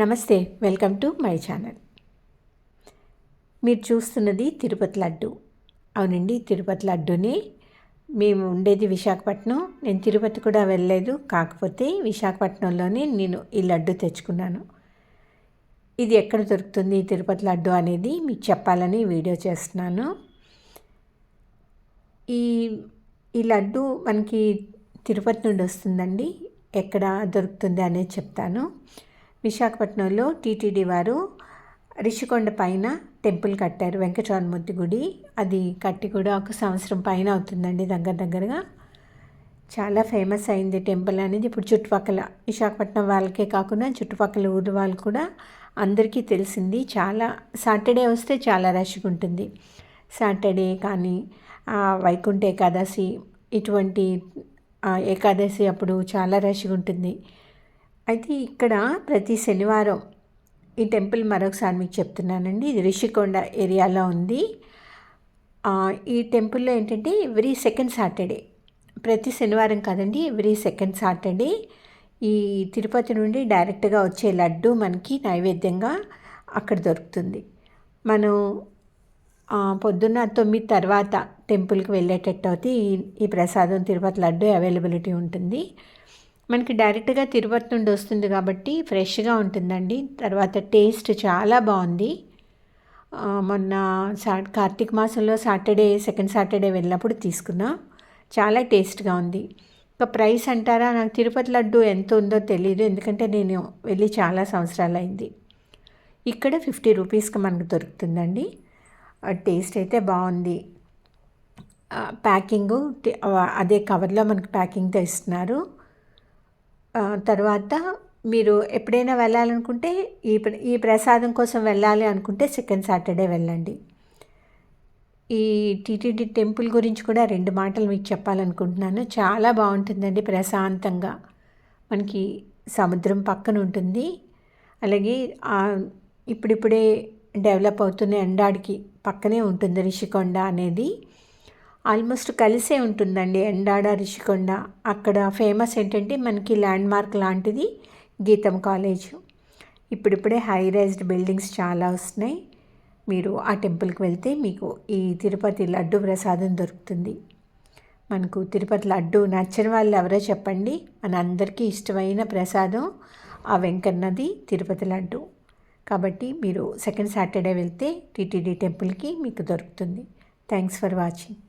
నమస్తే welcome to my channel. మీరు చూస్తున్నది తిరుపతి లడ్డు. అవునండి తిరుపతి లడ్డుని. మేము ఉండేది విశాఖపట్నం. నేను తిరుపతి కూడా వెళ్ళలేదు. కాకపోతే విశాఖపట్నంలోనే నేను ఈ లడ్డు తెచ్చుకున్నాను. ఇది ఎక్కడ దొరుకుతుంది తిరుపతి లడ్డు అనేది మీకు చెప్పాలని వీడియో చేస్తున్నాను. ఈ ఈ లడ్డు మనకి తిరుపతి నుండి వస్తుందండి. ఎక్కడ దొరుకుతుంది అనేది చెప్తాను. విశాఖపట్నంలో టీటీడీ వారు రిషికొండ పైన టెంపుల్ కట్టారు. వెంకటరామూర్తి గుడి. అది కట్టి కూడా ఒక సంవత్సరం పైన అవుతుందండి దగ్గర దగ్గరగా. చాలా ఫేమస్ అయింది టెంపుల్ అనేది. ఇప్పుడు చుట్టుపక్కల విశాఖపట్నం వాళ్ళకే కాకుండా చుట్టుపక్కల ఊరు వాళ్ళు కూడా అందరికీ తెలిసింది. చాలా సాటర్డే వస్తే చాలా రష్గా ఉంటుంది. సాటర్డే కానీ వైకుంఠ ఏకాదశి ఇటువంటి ఏకాదశి అప్పుడు చాలా రష్గా ఉంటుంది. అయితే ఇక్కడ ప్రతి శనివారం ఈ టెంపుల్ మరొకసారి మీకు చెప్తున్నానండి. ఇది రిషికొండ ఏరియాలో ఉంది. ఈ టెంపుల్లో ఏంటంటే ఎవ్రీ సెకండ్ సాటర్డే ప్రతి శనివారం కాదండి ఎవ్రీ సెకండ్ సాటర్డే ఈ తిరుపతి నుండి డైరెక్ట్గా వచ్చే లడ్డు మనకి నైవేద్యంగా అక్కడ దొరుకుతుంది. మనం పొద్దున్న తొమ్మిది తర్వాత టెంపుల్కి వెళ్ళేటట్టు అయితే ఈ ప్రసాదం తిరుపతి లడ్డు అవైలబిలిటీ ఉంటుంది. మనకి డైరెక్ట్గా తిరుపతి నుండి వస్తుంది కాబట్టి ఫ్రెష్గా ఉంటుందండి. తర్వాత టేస్ట్ చాలా బాగుంది. మొన్న సా కార్తీక మాసంలో సాటర్డే సెకండ్ సాటర్డే వెళ్ళినప్పుడు తీసుకున్నా. చాలా టేస్ట్గా ఉంది. ఇంకా ప్రైస్ అంటారా? నాకు తిరుపతి లడ్డు ఎంత ఉందో తెలియదు ఎందుకంటే నేను వెళ్ళి చాలా సంవత్సరాలు అయింది ఇక్కడ ఫిఫ్టీ రూపీస్కి మనకు దొరుకుతుందండి. టేస్ట్ అయితే బాగుంది. ప్యాకింగు అదే కవర్లో మనకు ప్యాకింగ్తో ఇస్తున్నారు తర్వాత మీరు ఎప్పుడైనా వెళ్ళాలనుకుంటే ఈ ఈ ప్రసాదం కోసం వెళ్ళాలి అనుకుంటే సెకండ్ సాటర్డే వెళ్ళండి. ఈ టీటీడీ టెంపుల్ గురించి కూడా రెండు మాటలు మీకు చెప్పాలనుకుంటున్నాను. చాలా బాగుంటుందండి ప్రశాంతంగా. మనకి సముద్రం పక్కన ఉంటుంది. అలాగే ఇప్పుడిప్పుడే డెవలప్ అవుతున్న ఎండాడికి పక్కనే ఉంటుంది రిషికొండ అనేది. ఆల్మోస్ట్ కలిసే ఉంటుందండి ఎండాడ రిషికొండ. అక్కడ ఫేమస్ ఏంటంటే మనకి ల్యాండ్ మార్క్ లాంటిది గీతం కాలేజ్. ఇప్పుడిప్పుడే హై రైజ్డ్ బిల్డింగ్స్ చాలా వస్తున్నాయి. మీరు ఆ టెంపుల్కి వెళ్తే మీకు ఈ తిరుపతి లడ్డు ప్రసాదం దొరుకుతుంది. మనకు తిరుపతి లడ్డు నచ్చని వాళ్ళు ఎవరో చెప్పండి. మన అందరికీ ఇష్టమైన ప్రసాదం ఆ వెంకన్నది తిరుపతి లడ్డు. కాబట్టి మీరు సెకండ్ సాటర్డే వెళ్తే టీటీడీ టెంపుల్కి మీకు దొరుకుతుంది. Thanks for watching.